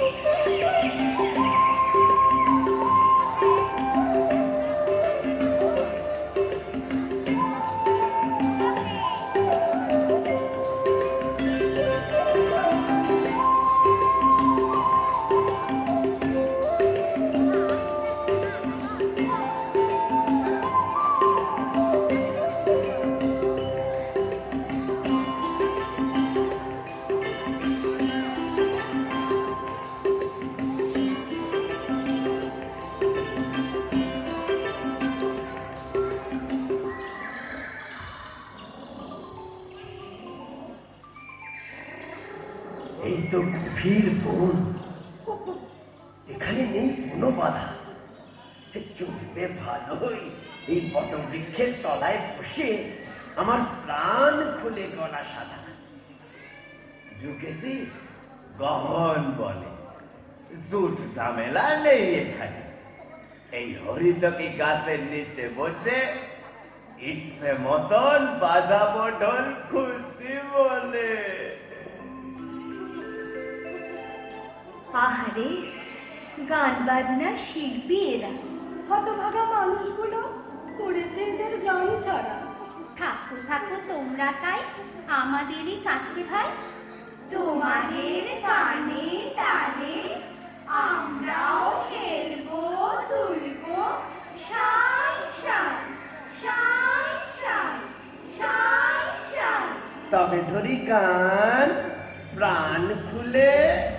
Oh, গভীর বন। এখানে নেই কোনো বাধা। চলবে ভালোই। এই বটবৃক্ষের তলায় বসে আমার প্রাণ খুলে গলা সাদা। যুগেতে গহন বলে। দুধ ঝামেলা নেই এখানে। এই হরিতকি গাছের নিচে বসে ইচ্ছে মতন বাজাবো ঢোল খুশি বলে। আহারে গান বাজনার শিল্পী এরা। হতভাগা মানুষগুলো করেছে এদের গান ছাড়া। থাকো থাকো তোমরা তাই আমাদেরই কাছে ভাই। তোমাদের গানে তালে আমরাও খেলব তুলবো। সাই সাই সাই সাই সাই সাই। তবে ধরি গান প্রাণ খুলে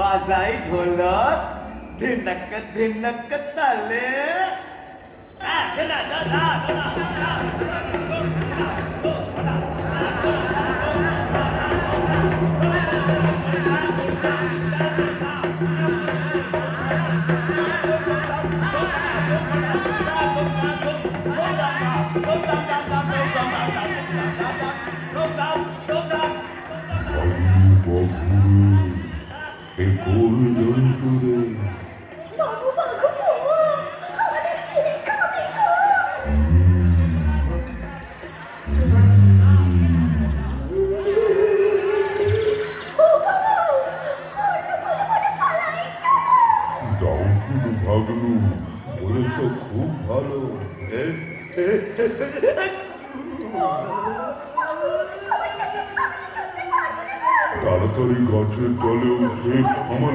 বাজাই ঢোলক ধিনক ধিনক তালে আহ, ধরা, ধরা, ধরা, ধরা। এ তাড়াতাড়ি গাছের তলে উঠে আমার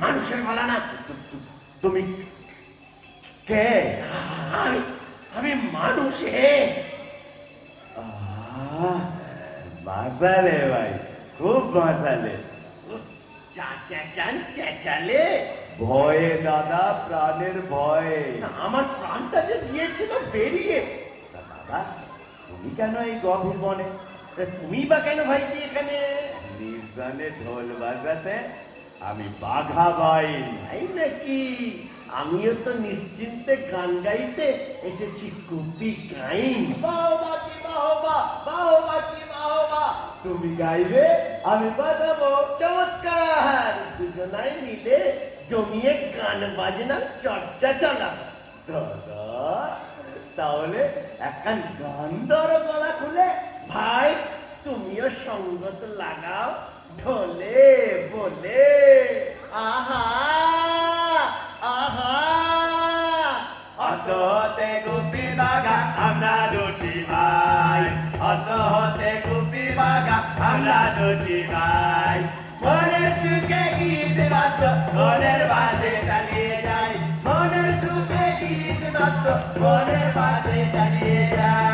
মানুষের গলা না তুমি কে? আমি আমি মানুষ বাঁচালে ভাই খুব চাচান চেঁচালে ভয়ে দাদা প্রাণের ভয়ে। আমার প্রাণটা যে দিয়েছিল বেরিয়ে। তা দাদা তুমি কেন এই গভীর বনে? তা তুমি বা কেন ভাই এখানে? নির্জনে ঢোল বাজাতে আমি বাঘা বাইন তাই নাকি? আমিও তো নিশ্চিন্তে গান গাইতে এসেছি কুপি গাইন। বাহবাকি তুমি গাইবে, আমি বাজাবো। চমৎকার! দুজনাই মিলে জমিয়ে গান বাজনার চর্চা চালাম দাদা, তাহলে একখান গান ধরো, গলা খুলে। ভাই, তুমিও সঙ্গত লাগাও। ঢোলে, বলে, আহা আহা! অত হতে গুপি বাগা, আমরা দুটি ভাই। অত হতে গুপি বাগা, আমরা দুটি ভাই। মনের সুখে গীত বাদ্য, মনের বাজে চালিয়ে যাই। মনের সুখে গীত বাদ্য, মনের বাজে চালিয়ে যাই।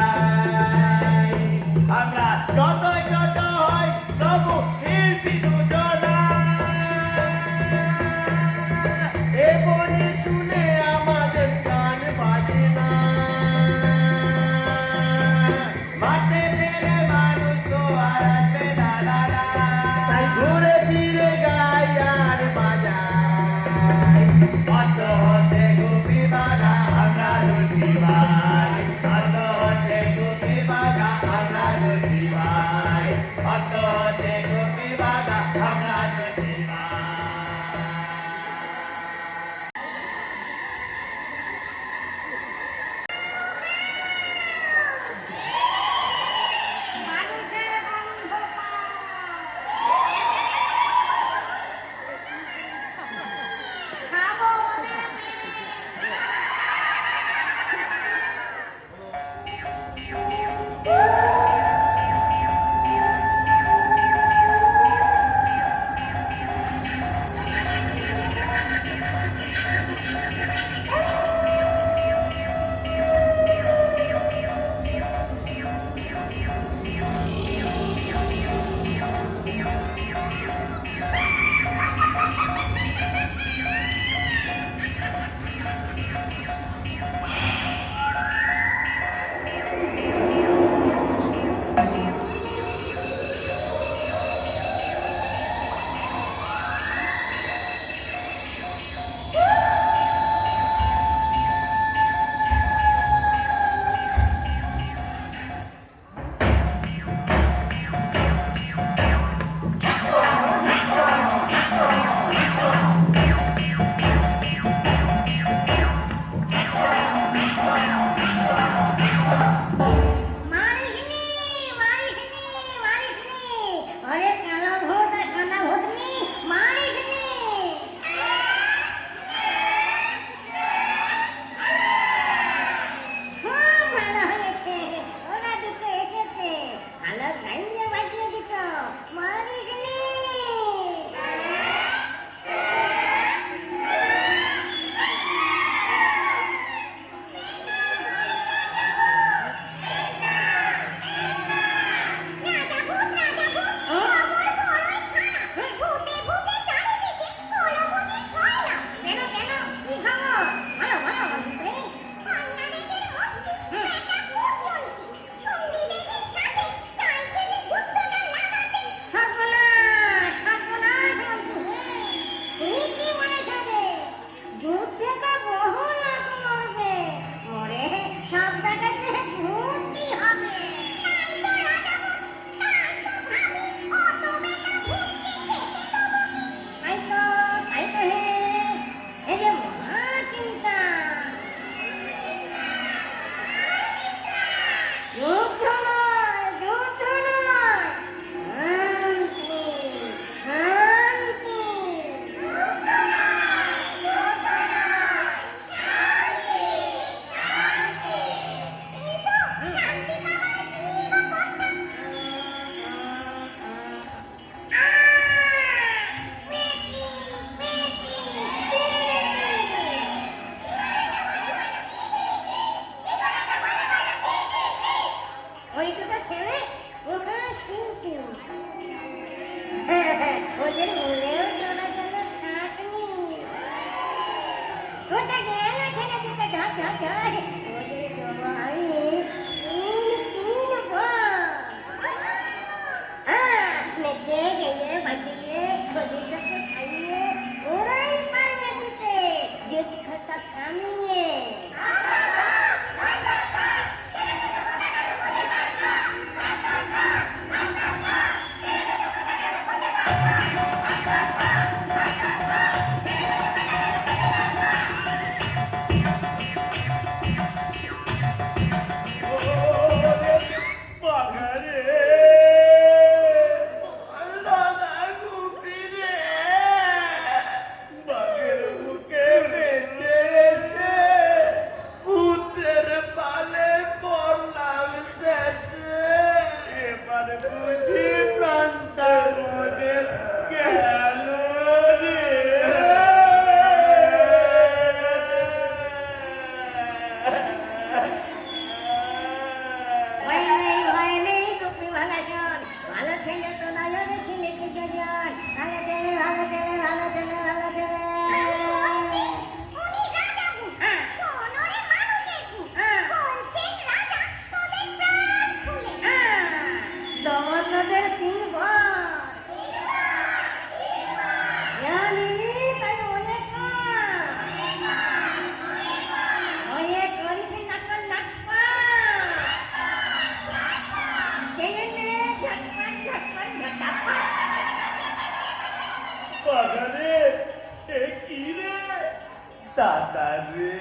দাদা রে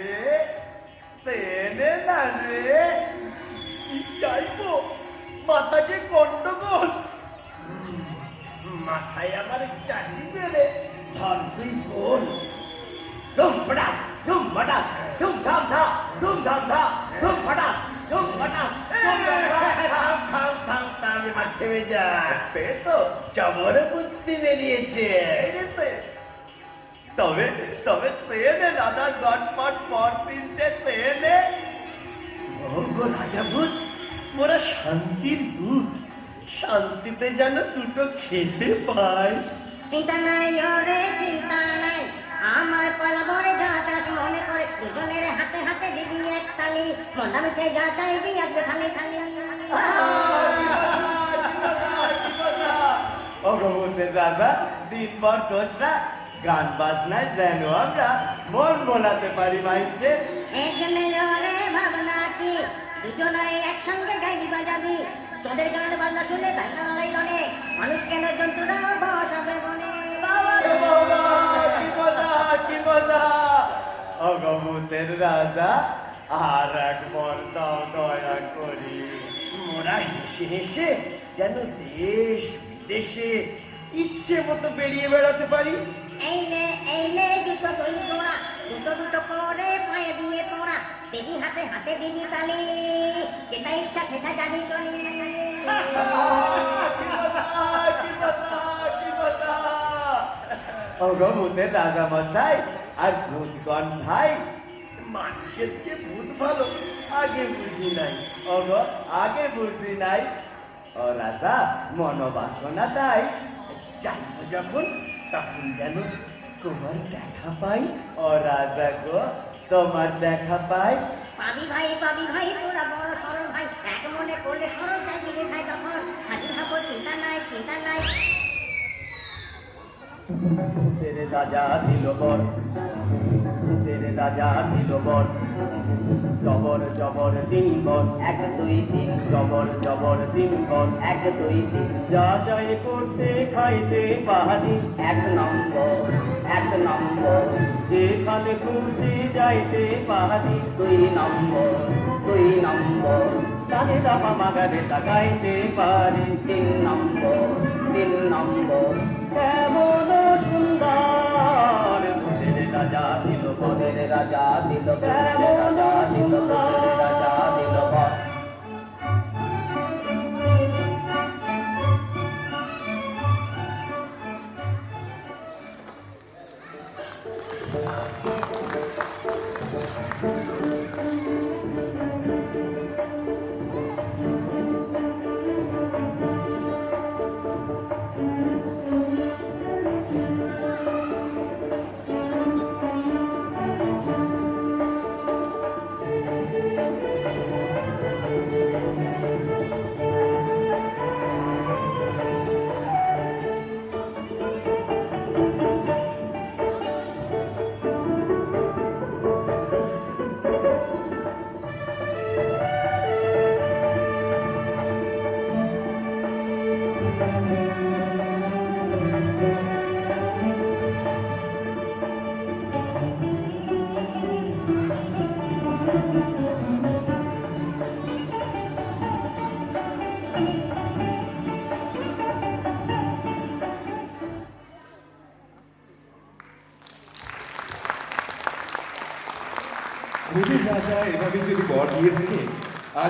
তেনে না রে কি চাইব মাথাকে গন্ডগোল মাথায় আমার চাকরি দেবে ধর তুই বল ধুম ফটাক ধুম ফটাক ধুম ধাম ধা ধুম ধাম ধা ধুম ফটাক ধুম এবার থেমে যা পেতো চবরে বুদ্ধি বেরিয়েছে তবে তবে ট্রেনে দাদা গটপট পর তিনটে ট্রেনে। গো রাজা ভূত মোরা শান্তির দূত। শান্তিতে যেন দুটো খেতে পায়। চিন্তা নাই ওরে চিন্তা নাই। আমার পলাবরে যাতায়াত মনে করে দুজনের হাতে হাতে দিবি এক তালি। মন্দামিতে যাতাই দি আসবে খালি খালি। অগমুতের দাদা দিন পর দোসরা গান বাজনায় যেন আমরা মন মোলাতে পারি মাইছে এই জন্য ওরে ভাবনা কি দুজনে একসঙ্গে গাইবি বাজাবি। তোদের গান বাজনা শুনে ভাইনা লড়াই লড়ে মানুষ কেন জন্তুরা বসাবে মজা অগমুতের রাজা আর একবার দাও দয়া করি। মোরা হেসে হেসে যেন দেশ বিদেশে ইচ্ছে মতো বেরিয়ে বেড়াতে পারি। এই নে এই নে দুটো দই জোড়া দুটো দুটো করে পায়ে দিয়ে তোরা দিদি হাতে হাতে দিদি তালি যেটা ইচ্ছা সেটা জানি চলি অগমুতের রাজা মশাই আর ভূতগণ ভাই মানুষের যে ভূত ভালো, আগে বুঝি নাই। অগ আগে বুঝি নাই। ও রাজা মনোবাসনা তাই। যাইব যখন তখন যেন তোমার দেখা পাই, ও রাজা গো, তোমার দেখা পাই। পাবি ভাই পাবি ভাই, তোরা বড় সরল ভাই। এক মনে করলে সরল চাই দিলে ভাই তখন। হাজির হব চিন্তা নাই চিন্তা নাই। তেরে রাজা দিল বর তেরে রাজা দিল বর জবর জবর দিন বর এক দুই তিন। জবর জবর দিন বর এক দুই তিন। যা যায় করতে খাইতে পাহাড়ি এক নম্বর এক নম্বর। যেখানে খুশি যাইতে পাহাড়ি দুই নম্বর দুই নম্বর। তালে দামা মাগারে তাকাইতে পারি। তিন নম্বর তিন নম্বর। কেমন রাজা দিল ভূতের রাজা দিল রাজা দিল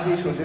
ভূতের রাজা